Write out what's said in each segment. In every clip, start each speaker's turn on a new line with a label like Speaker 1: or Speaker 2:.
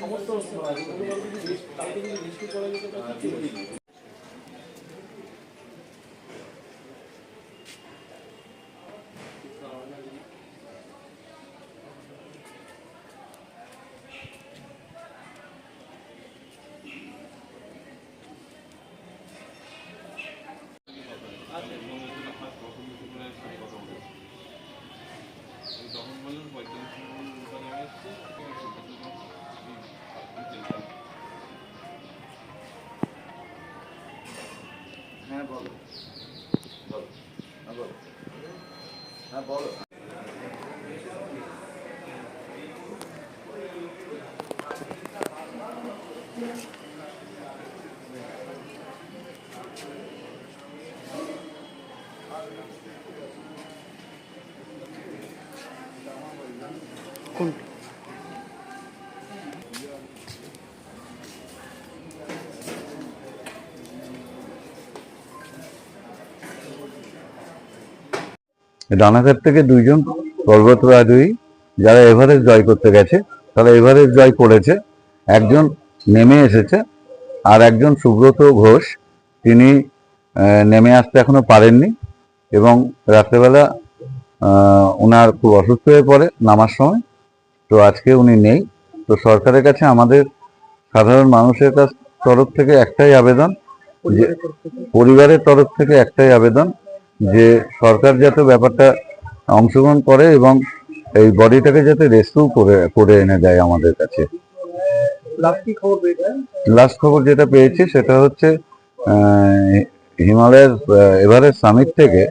Speaker 1: সমস্ত
Speaker 2: হ্যাঁ বলো।
Speaker 3: রানাঘাট থেকে দুইজন পর্বতরারোহী যারা এভারেস্ট জয় করতে গেছে, তারা এভারেস্ট জয় করেছে। একজন নেমে এসেছে আর একজন সুব্রত ঘোষ, তিনি নেমে আসতে এখনও পারেননি এবং রাত্রেবেলা ওনার খুব অসুস্থ হয়ে পড়ে নামার সময়। তো আজকে উনি নেই। তো সরকারের কাছে আমাদের সাধারণ মানুষের কাছ তরফ থেকে একটাই আবেদন যে পরিবারের তরফ থেকে একটাই আবেদন যে সরকার যাতে ব্যাপারটা অংশগ্রহণ করে এবং এই বডিটাকে যাতে রেস্কিউ করে করে এনে দেয় আমাদের কাছে।
Speaker 1: লাস্ট খবর
Speaker 3: যেটা পেয়েছি সেটা হচ্ছে হিমালয়ের এভারেস্ট সামিট থেকে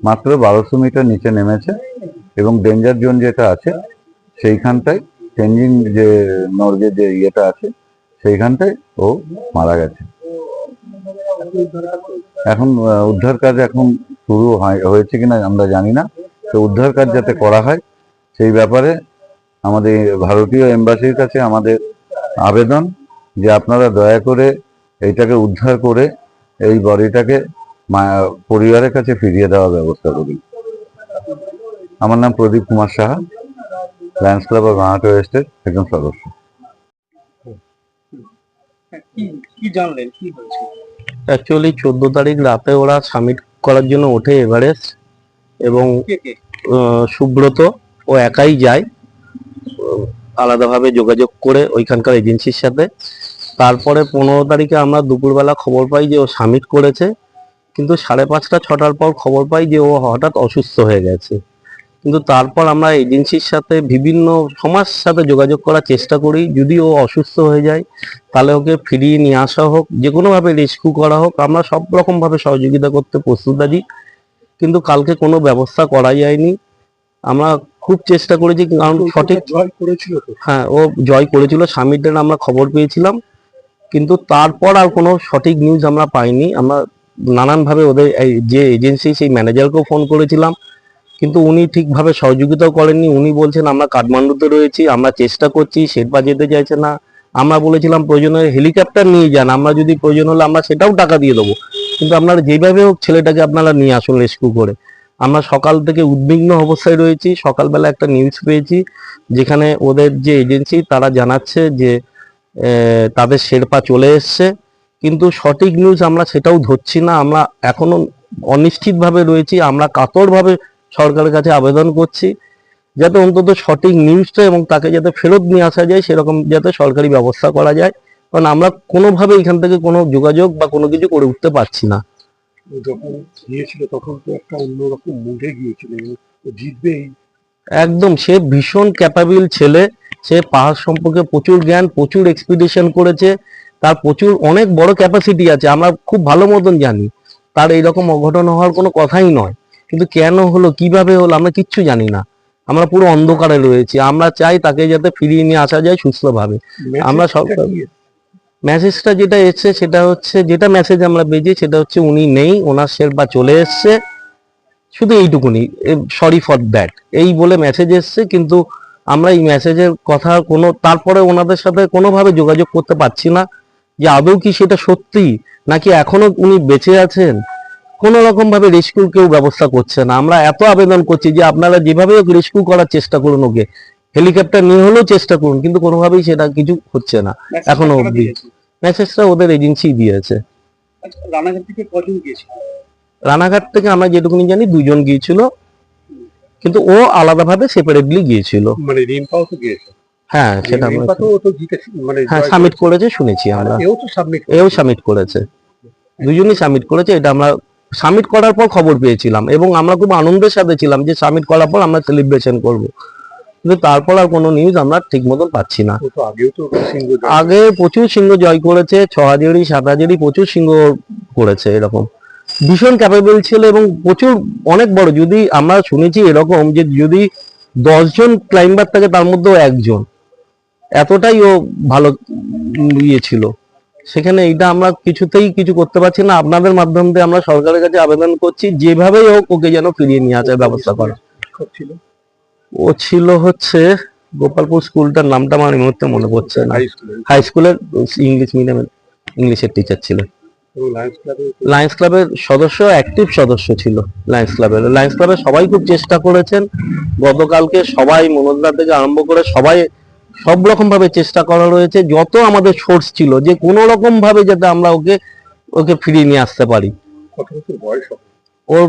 Speaker 3: মাত্র বারোশো মিটার নিচে নেমেছে এবং ডেঞ্জার জোন যেটা আছে সেইখানটায় চেঞ্জিং যে নর্গের যে ইয়েটা আছে সেইখানটায় ও মারা গেছে। এখন উদ্ধার কাজ এখন শুরু হয়- হয়েছে কিনা আমরা জানি না। তো উদ্ধার কাজ যাতে করা হয় সেই ব্যাপারে আমাদের ভারতীয় এম্বাসির কাছে আমাদের আবেদন যে আপনারা দয়া করে এইটাকে উদ্ধার করে এই বডিটাকে মা- পরিবারের কাছে ফিরিয়ে দেওয়ার ব্যবস্থা করুন। আমার নাম Pradip Kumar Saha Lions Club of রানাটো ওয়েস্টের একজন সদস্য।
Speaker 4: অ্যাকচুয়ালি চোদ্দ তারিখ রাতে ওরা সামিট করার জন্য ওঠে এভারেস্ট এবং সুব্রত ও একাই যায় আলাদাভাবে যোগাযোগ করে ওইখানকার এজেন্সির সাথে। তারপরে পনেরো তারিখে আমরা দুপুরবেলা খবর পাই যে ও সামিট করেছে কিন্তু সাড়ে পাঁচটা ছটার পর খবর পাই যে ও হঠাৎ অসুস্থ হয়ে গেছে। কিন্তু তারপর আমরা এজেন্সির সাথে বিভিন্ন সমাজ সাথে যোগাযোগ করার চেষ্টা করি। যদি ও অসুস্থ হয়ে যায় তাহলে ওকে ফিরিয়ে নিয়ে আসা হোক যে কোনোভাবে রেস্কিউ করা হোক আমরা সব রকম ভাবে সহযোগিতা করতে প্রস্তুত আছি। কিন্তু কালকে কোনো ব্যবস্থা করা যায়নি। আমরা খুব চেষ্টা করেছি কারণ সঠিক
Speaker 1: জয় করেছিল
Speaker 4: হ্যাঁ ও জয় করেছিল সামিটের আমরা খবর পেয়েছিলাম। কিন্তু তারপর আর কোনো সঠিক নিউজ আমরা পাইনি। আমরা নানানভাবে ওদের যে এজেন্সি সেই ম্যানেজারকেও ফোন করেছিলাম। কিন্তু উনি ঠিকভাবে সহযোগিতাও করেননি। উনি বলছেন, আমরা কাঠমান্ডুতে রয়েছি, আমরা চেষ্টা করছি, শেরপা যেতে চাইছে না। আমরা বলেছিলাম, প্রয়োজনে হেলিকপ্টার নিয়ে যান, আমরা যদি প্রয়োজন হলে আমরা সেটাও টাকা দিয়ে দেবো। কিন্তু আপনারা যেভাবে হোক ছেলেটাকে আপনারা নিয়ে আসুন রেস্কিউ করে। আমরা সকাল থেকে উদ্বিগ্ন অবস্থায় রয়েছি। সকালবেলা একটা নিউজ পেয়েছি, যেখানে ওদের যে এজেন্সি তারা জানাচ্ছে যে তাদের শেরপা চলে এসছে। কিন্তু সঠিক নিউজ আমরা সেটাও ধরছি না। আমরা এখনও অনিশ্চিতভাবে রয়েছি। আমরা কাতরভাবে সরকারের কাছে আবেদন করছি যাতে অন্তত সঠিক নিউজটা এবং তাকে যাতে ফেরত নিয়ে আসা যায় সেরকম যাতে সরকারি ব্যবস্থা করা যায়। কারণ আমরা কোনোভাবে এখান থেকে কোনো যোগাযোগ বা কোনো কিছু করে উঠতে পারছি না।
Speaker 1: যখন গিয়েছিল তখন তো একটা অন্যরকম মুডে গিয়েছিল জিতবেই।
Speaker 4: একদম সে ভীষণ ক্যাপাবিল ছেলে। সে পাহাড় সম্পর্কে প্রচুর জ্ঞান প্রচুর এক্সপিডিশন করেছে। তার প্রচুর অনেক বড় ক্যাপাসিটি আছে আমরা খুব ভালো মতন জানি। তার এইরকম অঘটন হওয়ার কোনো কথাই নয়। কিন্তু কেন হলো কীভাবে হলো আমরা কিচ্ছু জানি না। আমরা পুরো অন্ধকারে রয়েছি আমরা চাই তাকে যাতে ফিরিয়ে নিয়ে আসা যায় সুস্থভাবে। আমরা সব-? মেসেজটা যেটা এসছে সেটা হচ্ছে যেটা মেসেজ আমরা পেয়েছি সেটা হচ্ছে উনি নেই ওনার শেরপা চলে এসছে। শুধু এইটুকুনি সরি ফর দ্যাট এই বলে মেসেজ এসছে কিন্তু আমরা এই মেসেজের কথা কোনো তারপরে ওনাদের সাথে কোনোভাবে যোগাযোগ করতে পারছি না যে আদৌ কি সেটা সত্যি নাকি এখনও উনি বেঁচে আছেন? কোনো রকম ভাবে রেস্কিউ কেউ ব্যবস্থা করছে না। আমরা এত আবেদন করছি যে আপনারা যেভাবে হোক রেস্কিউ করার চেষ্টা করুন ওকে। হেলিকপ্টার নিয়ে হলেও চেষ্টা করুন কিন্তু কোনোভাবেই সেটা কিছু হচ্ছে না এখনও অবধি। মেসেজটা ওদের এজেন্সি দিয়েছে।
Speaker 1: আচ্ছা, রানাঘাট থেকে কজন গিয়েছিল?
Speaker 4: রানাঘাট থেকে আমরা যেটুকুনি জানি দুজন গিয়েছিল কিন্তু ও আলাদাভাবে সেপারেটলি গিয়েছিল।
Speaker 1: মানে রিম্পাও তো গিয়েছে।
Speaker 4: হ্যাঁ সেটা
Speaker 1: মানে
Speaker 4: হ্যাঁ সাবমিট
Speaker 1: করেছে।
Speaker 4: করেছে শুনেছি আমরা।
Speaker 1: এও তো সাবমিট
Speaker 4: এও সাবমিট করেছে। দুজনই সাবমিট করেছে এটা আমরা সাবমিট করার পর খবর পেয়েছিলাম এবং আমরা খুব আনন্দের সাথে ছিলাম যে সাবমিট করার পর আমরা সেলিব্রেশন করব। কিন্তু তারপর আর কোনো নিউজ আমরা ঠিক মতন পাচ্ছি না।
Speaker 1: ও আগেও তো
Speaker 4: আগে প্রচুর সিংহ জয় করেছে ছ হাজারি সাত হাজারি প্রচুর সিংহ করেছে এরকম। ভীষণ ক্যাপেবল ছিল এবং প্রচুর অনেক বড়। যদি আমরা শুনেছি এরকম যে যদি দশজন ক্লাইম্বার থাকে তার মধ্যেও একজন। এতটাই ও ভালো ইয়ে ছিল। সেখানে এইটা আমরা কিছুতেই কিছু করতে পারছি না। আপনাদের মাধ্যম দিয়ে আমরা সরকারের কাছে আবেদন করছি যেভাবেই হোক ওকে যেন ফিরিয়ে নিয়ে আসার ব্যবস্থা করে। ও ছিল হচ্ছে গোপালপুর স্কুলটার নামটা আমার এই মুহূর্তে মনে পড়ছে না।
Speaker 1: হাই
Speaker 4: স্কুলের ইংলিশ মিডিয়ামের ইংলিশের টিচার
Speaker 1: ছিল। লায়ন্স
Speaker 4: লায়ন্স ক্লাবের সদস্য অ্যাক্টিভ সদস্য ছিল লায়ন্স ক্লাবের লায়ন্স ক্লাবের সবাই খুব চেষ্টা করেছেন। গতকালকে সবাই মনোজদা থেকে আরম্ভ করে সবাই সব রকম ভাবে চেষ্টা করা রয়েছে যত আমাদের সোর্স ছিল যে কোনো রকম ভাবে যাতে আমরা ওকে ওকে ফিরিয়ে নিয়ে আসতে পারি। ওর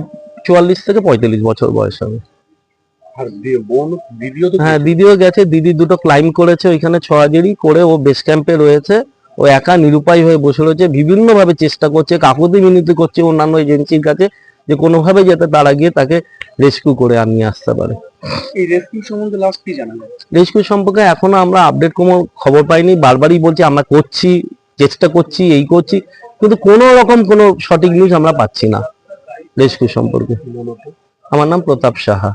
Speaker 4: চুয়াল্লিশ থেকে পঁয়তাল্লিশ বছর বয়স হবে। হ্যাঁ দিদিও গেছে দিদি দুটো ক্লাইম করেছে ওইখানে ছয়াজেরি করে ও বেস ক্যাম্পে রয়েছে। ও একা নিরুপায় হয়ে বসে রয়েছে বিভিন্ন ভাবে চেষ্টা করছে কাকুতি মিনতি করছে অন্যান্য এজেন্সির কাছে যে কোনোভাবে যাতে তারা গিয়ে তাকে রেস্কিউ করে আনিয়ে আসতে পারে।
Speaker 1: এই রেস্কিউ সম্বন্ধে লাস্ট কি জানা যায়?
Speaker 4: রেস্কিউ সম্পর্কে এখনও আমরা আপডেট কোনো খবর পাইনি বারবারই বলছি আমরা করছি চেষ্টা করছি এই করছি কিন্তু কোনো রকম কোনো সঠিক নিউজ আমরা পাচ্ছি না রেস্কিউ সম্পর্কে। আমার নাম প্রতাপ সাহা।